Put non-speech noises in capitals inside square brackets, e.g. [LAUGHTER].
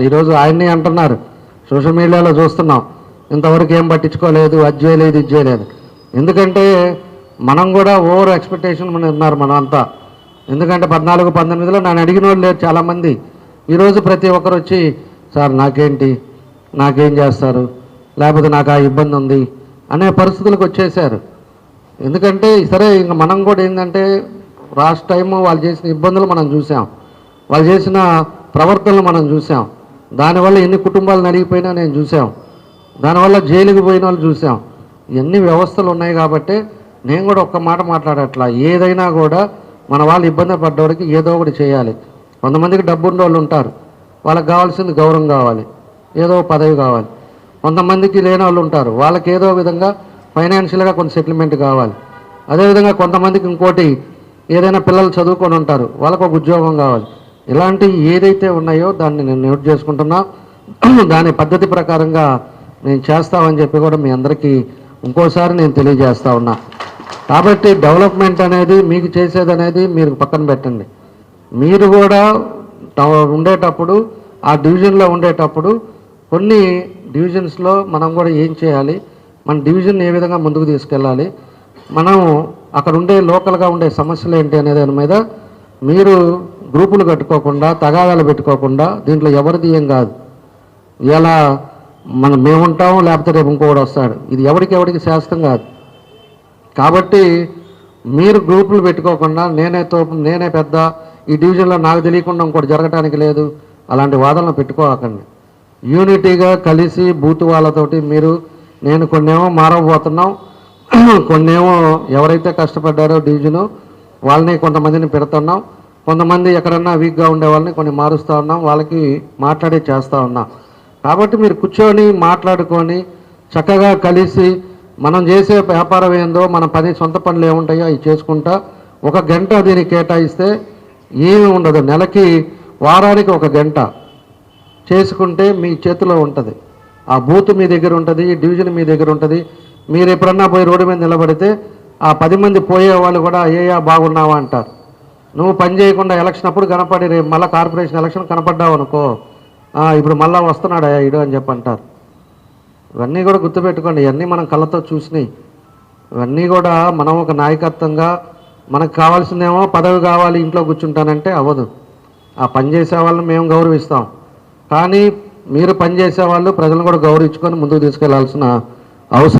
ఈరోజు ఆయన్ని అంటున్నారు. సోషల్ మీడియాలో చూస్తున్నాం. ఇంతవరకు ఏం పట్టించుకోలేదు అది చేయలేదు ఇది చేయలేదు. ఎందుకంటే మనం కూడా ఓవర్ ఎక్స్పెక్టేషన్ ఉన్నారు మనం అంతా ఎందుకంటే పద్నాలుగు పంతొమ్మిదిలో నన్ను అడిగిన వాళ్ళు లేరు చాలామంది. ఈరోజు ప్రతి ఒక్కరు వచ్చి సార్ నాకేంటి? నాకేం చేస్తారు? లేకపోతే నాకు ఆ ఇబ్బంది ఉంది అనే పరిస్థితులకు వచ్చేసారు ఎందుకంటే సరే ఇంక మనం కూడా ఏంటంటే లాస్ట్ టైం వాళ్ళు చేసిన ఇబ్బందులు మనం చూసాం. వాళ్ళు చేసిన ప్రవర్తనలు మనం చూసాం. దానివల్ల ఎన్ని కుటుంబాలు నలిగిపోయినా నేను చూసాం దానివల్ల జైలుకి పోయిన వాళ్ళు చూసాం ఎన్ని వ్యవస్థలు ఉన్నాయి కాబట్టి నేను కూడా ఒక్క మాట మాట్లాడట్లా. ఏదైనా కూడా మన వాళ్ళు ఇబ్బంది పడ్డవాడికి ఏదో ఒకటి చేయాలి. కొంతమందికి డబ్బున్న వాళ్ళు ఉంటారు. వాళ్ళకి కావాల్సింది గౌరవం కావాలి. ఏదో పదవి కావాలి. కొంతమందికి లేని వాళ్ళు ఉంటారు. వాళ్ళకి ఏదో విధంగా ఫైనాన్షియల్గా కొంత సెటిల్మెంట్ కావాలి. అదేవిధంగా కొంతమందికి ఇంకోటి ఏదైనా పిల్లలు చదువుకొని ఉంటారు. వాళ్ళకు ఒక ఉద్యోగం కావాలి. ఇలాంటివి ఏదైతే ఉన్నాయో దాన్ని నేను నోట్ చేసుకుంటున్నా. [CLEARS THROAT] దాని పద్ధతి ప్రకారంగా నేను చేస్తామని చెప్పి కూడా మీ అందరికీ ఇంకోసారి నేను తెలియజేస్తా ఉన్నా. కాబట్టి డెవలప్మెంట్ అనేది మీకు చేసేది అనేది మీరు పక్కన పెట్టండి. మీరు కూడా ట- ఉండేటప్పుడు ఆ డివిజన్లో ఉండేటప్పుడు కొన్ని డివిజన్స్లో మనం కూడా ఏం చేయాలి? మన డివిజన్ ఏ విధంగా ముందుకు తీసుకెళ్ళాలి? మనం అక్కడ ఉండే లోకల్గా ఉండే సమస్యలు ఏంటి అనే దాని మీద మీరు గ్రూపులు కట్టుకోకుండా తగాదాలు పెట్టుకోకుండా దీంట్లో ఎవరిది ఏం కాదు. ఇలా మనం మేముంటాం లేకపోతే రేపు ఇంకోటి వస్తాడు. ఇది ఎవరికి ఎవరికి శాస్త్రం కాదు. కాబట్టి మీరు గ్రూపులు పెట్టుకోకుండా నేనే తో నేనే పెద్ద ఈ డివిజన్లో నాకు తెలియకుండా ఇంకోటి జరగటానికి లేదు అలాంటి వాదనలు పెట్టుకోకండి. యూనిటీగా కలిసి బూత్ వాళ్ళతోటి మీరు నేను కొన్నేమో మారబోతున్నాం కొన్నేమో ఎవరైతే కష్టపడ్డారో డివిజను వాళ్ళని కొంతమందిని పెడుతున్నాం కొంతమంది ఎక్కడన్నా వీక్గా ఉండే వాళ్ళని కొన్ని మారుస్తూ ఉన్నాం వాళ్ళకి మాట్లాడే చేస్తూ ఉన్నాం. కాబట్టి మీరు కూర్చొని మాట్లాడుకొని చక్కగా కలిసి మనం చేసే వ్యాపారం ఏందో మన పని సొంత పనులు ఏముంటాయో అవి చేసుకుంటా ఒక గంట దీనికి కేటాయిస్తే ఏమి ఉండదు. నెలకి వారానికి ఒక గంట చేసుకుంటే మీ చేతిలో ఉంటుంది. ఆ బూత్ మీ దగ్గర ఉంటుంది డివిజన్ మీ దగ్గర ఉంటుంది. మీరు ఎప్పుడన్నా పోయి రోడ్డు మీద నిలబడితే ఆ పది మంది పోయే వాళ్ళు కూడా ఏయా బాగున్నావా అంటారు. నువ్వు పని చేయకుండా ఎలక్షన్ అప్పుడు కనపడి రేపు మళ్ళీ కార్పొరేషన్ ఎలక్షన్ కనపడ్డావు అనుకో ఇప్పుడు మళ్ళీ వస్తున్నాడు ఇడు అని చెప్పి అంటారు. ఇవన్నీ కూడా గుర్తుపెట్టుకోండి ఇవన్నీ మనం కళ్ళతో చూసినాయి ఇవన్నీ కూడా మనం ఒక నాయకత్వంగా మనకు కావాల్సిందేమో పదవి కావాలి ఇంట్లో కూర్చుంటానంటే అవ్వదు. ఆ పని చేసే వాళ్ళని మేము గౌరవిస్తాం. కానీ మీరు పని చేసే వాళ్ళు ప్రజలను కూడా గౌరవించుకొని ముందుకు తీసుకెళ్ళాల్సిన అవసరం